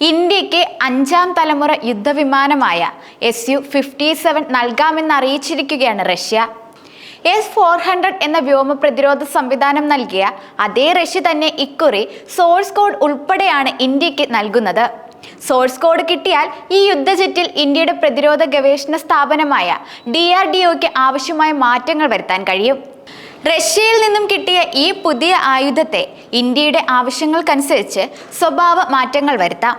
ഇന്ത്യയ്ക്ക് അഞ്ചാം തലമുറ യുദ്ധവിമാനമായ എസ് യു ഫിഫ്റ്റി സെവൻ നൽകാമെന്ന് അറിയിച്ചിരിക്കുകയാണ് റഷ്യ. എസ് ഫോർ ഹൺഡ്രഡ് എന്ന വ്യോമ പ്രതിരോധ സംവിധാനം നൽകിയ അതേ റഷ്യ തന്നെ ഇക്കുറി സോഴ്സ് കോഡ് ഉൾപ്പെടെയാണ് ഇന്ത്യയ്ക്ക് നൽകുന്നത്. സോഴ്സ് കോഡ് കിട്ടിയാൽ ഈ യുദ്ധജെറ്റിൽ ഇന്ത്യയുടെ പ്രതിരോധ ഗവേഷണ സ്ഥാപനമായ ഡി ആർ ഡി ഒക്ക് ആവശ്യമായ മാറ്റങ്ങൾ വരുത്താൻ കഴിയും. റഷ്യയിൽ നിന്നും കിട്ടിയ ഈ പുതിയ ആയുധത്തെ ഇന്ത്യയുടെ ആവശ്യങ്ങൾക്കനുസരിച്ച് സ്വഭാവ മാറ്റങ്ങൾ വരുത്താം.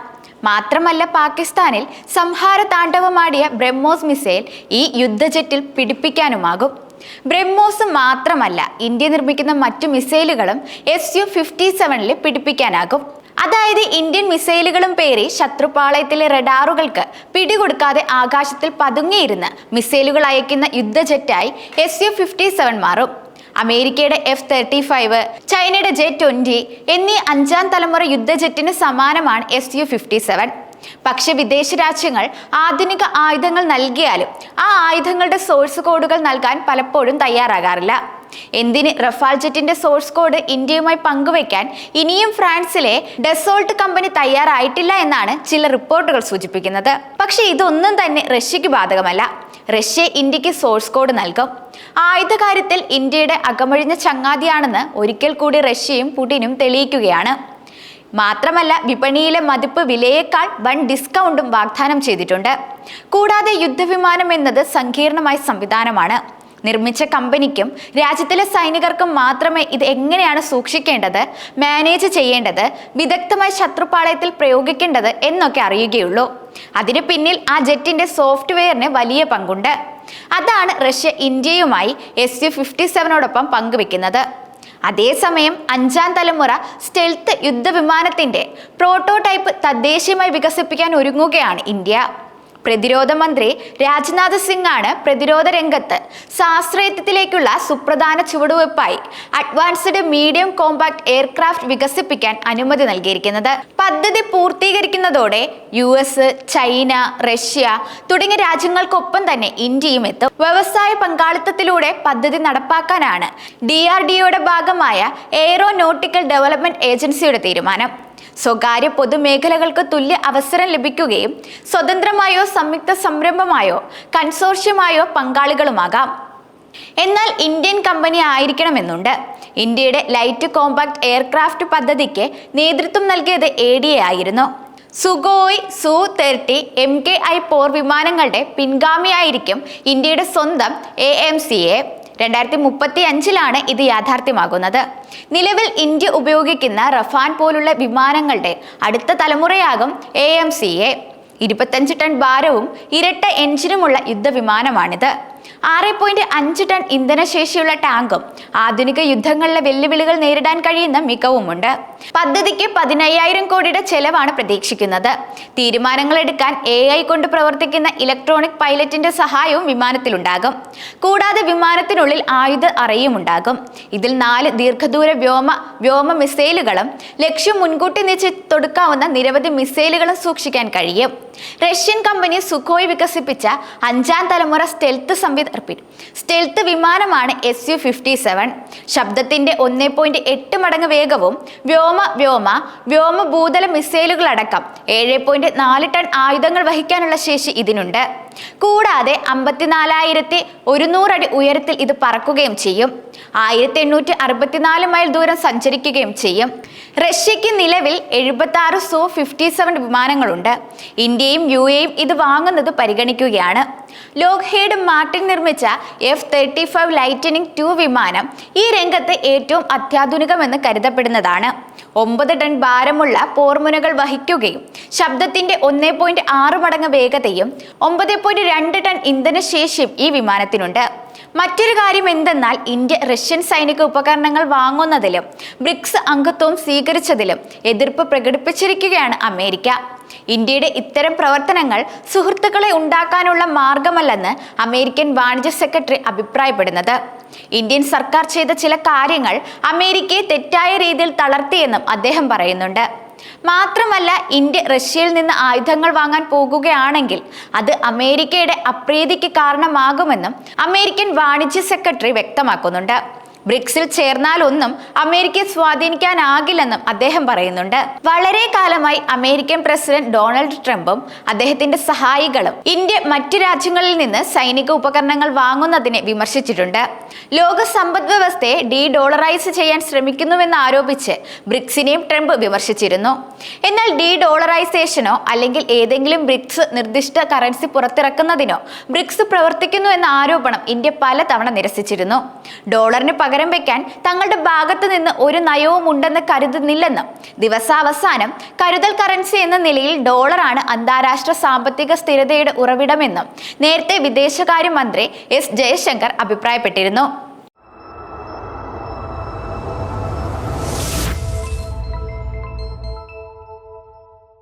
മാത്രമല്ല പാകിസ്ഥാനിൽ സംഹാര താണ്ഡവമാടിയ ബ്രഹ്മോസ് മിസൈൽ ഈ യുദ്ധജെറ്റിൽ പിടിപ്പിക്കാനുമാകും. ബ്രഹ്മോസ് മാത്രമല്ല ഇന്ത്യ നിർമ്മിക്കുന്ന മറ്റു മിസൈലുകളും എസ് യു ഫിഫ്റ്റി സെവനിൽ പിടിപ്പിക്കാനാകും. അതായത് ഇന്ത്യൻ മിസൈലുകളും പേരി ശത്രുപാളയത്തിലെ റഡാറുകൾക്ക് പിടികൊടുക്കാതെ ആകാശത്തിൽ പതുങ്ങിയിരുന്ന് മിസൈലുകൾ അയക്കുന്ന യുദ്ധജെറ്റായി എസ് യു ഫിഫ്റ്റി സെവൻ മാറും. അമേരിക്കയുടെ എഫ് തേർട്ടി ഫൈവ് ചൈനയുടെ ജെ ട്വന്റി എന്നീ അഞ്ചാം തലമുറ യുദ്ധജെറ്റിന് സമാനമാണ് എസ് യു ഫിഫ്റ്റി സെവൻ പക്ഷെ വിദേശ രാജ്യങ്ങൾ ആധുനിക ആയുധങ്ങൾ നൽകിയാലും ആ ആയുധങ്ങളുടെ സോഴ്സ് കോഡുകൾ നൽകാൻ പലപ്പോഴും തയ്യാറാകാറില്ല. എന്തിന് റഫാൽ ജെറ്റിന്റെ സോഴ്സ് കോഡ് ഇന്ത്യയുമായി പങ്കുവയ്ക്കാൻ ഇനിയും ഫ്രാൻസിലെ ഡെസോൾട്ട് കമ്പനി തയ്യാറായിട്ടില്ല എന്നാണ് ചില റിപ്പോർട്ടുകൾ സൂചിപ്പിക്കുന്നത്. പക്ഷെ ഇതൊന്നും തന്നെ റഷ്യക്ക് ബാധകമല്ല. റഷ്യ ഇന്ത്യയ്ക്ക് സോഴ്സ് കോഡ് നൽകും. ആയുധകാര്യത്തിൽ ഇന്ത്യയുടെ അകമഴിഞ്ഞ ചങ്ങാതിയാണെന്ന് ഒരിക്കൽ കൂടി റഷ്യയും പുടിനും തെളിയിക്കുകയാണ്. മാത്രമല്ല വിപണിയിലെ മതിപ്പ് വിലയേക്കാൾ വൺ ഡിസ്കൗണ്ടും വാഗ്ദാനം ചെയ്തിട്ടുണ്ട്. കൂടാതെ യുദ്ധവിമാനം എന്നത് സങ്കീർണമായ സംവിധാനമാണ്. നിർമ്മിച്ച കമ്പനിക്കും രാജ്യത്തിലെ സൈനികർക്കും മാത്രമേ ഇത് എങ്ങനെയാണ് സൂക്ഷിക്കേണ്ടത് മാനേജ് ചെയ്യേണ്ടത് വിദഗ്ധമായി ശത്രുപാളയത്തിൽ പ്രയോഗിക്കേണ്ടത് എന്നൊക്കെ അറിയുകയുള്ളൂ. അതിന് പിന്നിൽ ആ ജെറ്റിന്റെ സോഫ്റ്റ്വെയറിന് വലിയ പങ്കുണ്ട്. അതാണ് റഷ്യ ഇന്ത്യയുമായി എസ് യു ഫിഫ്റ്റി സെവനോടൊപ്പം പങ്കുവെക്കുന്നത്. അതേസമയം അഞ്ചാം തലമുറ സ്റ്റെൽത്ത് യുദ്ധവിമാനത്തിന്റെ പ്രോട്ടോടൈപ്പ് തദ്ദേശീയമായി വികസിപ്പിക്കാൻ ഒരുങ്ങുകയാണ് ഇന്ത്യ. പ്രതിരോധ മന്ത്രി രാജ്നാഥ് സിംഗ് ആണ് പ്രതിരോധ രംഗത്ത് ശാസ്ത്രയത്വത്തിലേക്കുള്ള സുപ്രധാന ചുവടുവയ്പായി അഡ്വാൻസ്ഡ് മീഡിയം കോമ്പാക്ട് എയർക്രാഫ്റ്റ് വികസിപ്പിക്കാൻ അനുമതി നൽകിയിരിക്കുന്നത്. പദ്ധതി പൂർത്തീകരിക്കുന്നതോടെ യു എസ് ചൈന റഷ്യ തുടങ്ങിയ രാജ്യങ്ങൾക്കൊപ്പം തന്നെ ഇന്ത്യയും എത്തും. വ്യവസായ പങ്കാളിത്തത്തിലൂടെ പദ്ധതി നടപ്പാക്കാനാണ് ഡി ആർ ഡിഒയുടെ ഭാഗമായ എയ്റോനോട്ടിക്കൽ ഡെവലപ്മെന്റ് ഏജൻസിയുടെ തീരുമാനം. സ്വകാര്യ പൊതുമേഖലകൾക്ക് തുല്യ അവസരം ലഭിക്കുകയും സ്വതന്ത്രമായോ സംയുക്ത സംരംഭമായോ കൺസോർഷ്യമായോ പങ്കാളികളുമാകാം. എന്നാൽ ഇന്ത്യൻ കമ്പനി ആയിരിക്കണമെന്നുണ്ട്. ഇന്ത്യയുടെ ലൈറ്റ് കോമ്പാക്ട് എയർക്രാഫ്റ്റ് പദ്ധതിക്ക് നേതൃത്വം നൽകിയത് എ ഡി എ ആയിരുന്നു. Sukhoi Su thirty M K I പോർ വിമാനങ്ങളുടെ പിൻഗാമിയായിരിക്കും ഇന്ത്യയുടെ സ്വന്തം എ എം സി എ രണ്ടായിരത്തി മുപ്പത്തി അഞ്ചിലാണ് ഇത് യാഥാർത്ഥ്യമാകുന്നത്. നിലവിൽ ഇന്ത്യ ഉപയോഗിക്കുന്ന റഫാൻ പോലുള്ള വിമാനങ്ങളുടെ അടുത്ത തലമുറയാകും എ എം സി എ. ഇരുപത്തഞ്ച് ടൺ ഭാരവും ഇരട്ട എഞ്ചിനുമുള്ള യുദ്ധവിമാനമാണിത്. ആറ് പോയിന്റ് അഞ്ച് ടൺ ഇന്ധനശേഷിയുള്ള ടാങ്കും ആധുനിക യുദ്ധങ്ങളിലെ വെല്ലുവിളികൾ നേരിടാൻ കഴിയുന്ന മികവുമുണ്ട്. പദ്ധതിക്ക് പതിനയ്യായിരം കോടിയുടെ ചെലവാണ് പ്രതീക്ഷിക്കുന്നത്. തീരുമാനങ്ങൾ എടുക്കാൻ എ ഐ കൊണ്ട് പ്രവർത്തിക്കുന്ന ഇലക്ട്രോണിക് പൈലറ്റിന്റെ സഹായവും വിമാനത്തിലുണ്ടാകും. കൂടാതെ വിമാനത്തിനുള്ളിൽ ആയുധ അറയും ഉണ്ടാകും ഇതിൽ നാല് ദീർഘദൂര വ്യോമ വ്യോമ മിസൈലുകളും ലക്ഷ്യം മുൻകൂട്ടി നിശ്ചയി തൊടുക്കാവുന്ന നിരവധി മിസൈലുകളും സൂക്ഷിക്കാൻ കഴിയും. റഷ്യൻ കമ്പനി സുഖോയ് വികസിപ്പിച്ച അഞ്ചാം തലമുറ സ്റ്റെൽത്ത് സ്റ്റെൽത്ത് വിമാനമാണ് എസ് യു ഫിഫ്റ്റി സെവൻ ശബ്ദത്തിന്റെ ഒന്നേ പോയിന്റ് എട്ട് മടങ്ങ് വേഗവും വ്യോമ വ്യോമ വ്യോമ ഭൂതല മിസൈലുകളടക്കം ഏഴ് പോയിന്റ് നാല് ടൺ ആയുധങ്ങൾ വഹിക്കാനുള്ള ശേഷി ഇതിനുണ്ട്. കൂടാതെ അമ്പത്തിനാലായിരത്തി ഒരുന്നൂറടി ഉയരത്തിൽ ഇത് പറക്കുകയും ചെയ്യും. ആയിരത്തി എണ്ണൂറ്റി അറുപത്തിനാല് മൈൽ ദൂരം സഞ്ചരിക്കുകയും ചെയ്യും. റഷ്യയ്ക്ക് നിലവിൽ എഴുപത്തി ആറ് സോ ഫിഫ്റ്റി സെവൻ വിമാനങ്ങളുണ്ട്. ഇന്ത്യയും യു എയും ഇത് വാങ്ങുന്നത് പരിഗണിക്കുകയാണ്. ലോക്ഹേഡ് മാർട്ടിൻ നിർമ്മിച്ച F thirty five lightning two വിമാനം ഈ രംഗത്ത് ഏറ്റവും അത്യാധുനികമെന്ന് കരുതപ്പെടുന്നതാണ്. ഒമ്പത് ടൺ ഭാരമുള്ള പോർമുനകൾ വഹിക്കുകയും ശബ്ദത്തിന്റെ ഒന്നേ പോയിന്റ് ആറ് മടങ്ങ് വേഗതയും ഒമ്പത് പോയിന്റ് രണ്ട് ടൺ ഇന്ധനശേഷിയും ഈ വിമാനത്തിനുണ്ട്. മറ്റൊരു കാര്യം എന്തെന്നാൽ ഇന്ത്യ റഷ്യൻ സൈനിക ഉപകരണങ്ങൾ വാങ്ങുന്നതിലും ബ്രിക്സ് അംഗത്വം സ്വീകരിച്ചതിലും എതിർപ്പ് പ്രകടിപ്പിച്ചിരിക്കുകയാണ് അമേരിക്ക. ഇന്ത്യയുടെ ഇത്തരം പ്രവർത്തനങ്ങൾ സുഹൃത്തുക്കളെ ഉണ്ടാക്കാനുള്ള മാർഗമല്ലെന്ന് അമേരിക്കൻ വാണിജ്യ സെക്രട്ടറി അഭിപ്രായപ്പെടുന്നത്. ഇന്ത്യൻ സർക്കാർ ചെയ്ത ചില കാര്യങ്ങൾ അമേരിക്കയെ തെറ്റായ രീതിയിൽ തളർത്തിയെന്നും അദ്ദേഹം പറയുന്നുണ്ട്. മാത്രമല്ല ഇന്ത്യ റഷ്യയിൽ നിന്ന് ആയുധങ്ങൾ വാങ്ങാൻ പോകുകയാണെങ്കിൽ അത് അമേരിക്കയുടെ അപ്രീതിക്ക് കാരണമാകുമെന്നും അമേരിക്കൻ വാണിജ്യ സെക്രട്ടറി വ്യക്തമാക്കുന്നുണ്ട്. ബ്രിക്സിൽ ചേർന്നാലൊന്നും അമേരിക്കയെ സ്വാധീനിക്കാനാകില്ലെന്നും അദ്ദേഹം പറയുന്നുണ്ട്. വളരെ കാലമായി അമേരിക്കൻ പ്രസിഡന്റ് ഡൊണാൾഡ് ട്രംപും അദ്ദേഹത്തിന്റെ സഹായികളും ഇന്ത്യ മറ്റ് രാജ്യങ്ങളിൽ നിന്ന് സൈനിക ഉപകരണങ്ങൾ വാങ്ങുന്നതിനെ വിമർശിച്ചിട്ടുണ്ട്. ലോക സമ്പദ് വ്യവസ്ഥയെ ഡീ ഡോളറൈസ് ചെയ്യാൻ ശ്രമിക്കുന്നുവെന്ന് ആരോപിച്ച് ബ്രിക്സിനെയും ട്രംപ് വിമർശിച്ചിരുന്നു. എന്നാൽ ഡീ ഡോളറൈസേഷനോ അല്ലെങ്കിൽ ഏതെങ്കിലും ബ്രിക്സ് നിർദ്ദിഷ്ട കറൻസി പുറത്തിറക്കുന്നതിനോ ബ്രിക്സ് പ്രവർത്തിക്കുന്നു എന്ന ആരോപണം ഇന്ത്യ പലതവണ നിരസിച്ചിരുന്നു. ഡോളറിന് പകരം വെക്കാൻ തങ്ങളുടെ ഭാഗത്ത് നിന്ന് ഒരു നയവും ഉണ്ടെന്ന് കരുതുന്നില്ലെന്നും ദിവസാവസാനം കരുതൽ കറൻസി എന്ന നിലയിൽ ഡോളറാണ് അന്താരാഷ്ട്ര സാമ്പത്തിക സ്ഥിരതയുടെ ഉറവിടമെന്നും നേരത്തെ വിദേശകാര്യമന്ത്രി എസ് ജയശങ്കർ അഭിപ്രായപ്പെട്ടിരുന്നു.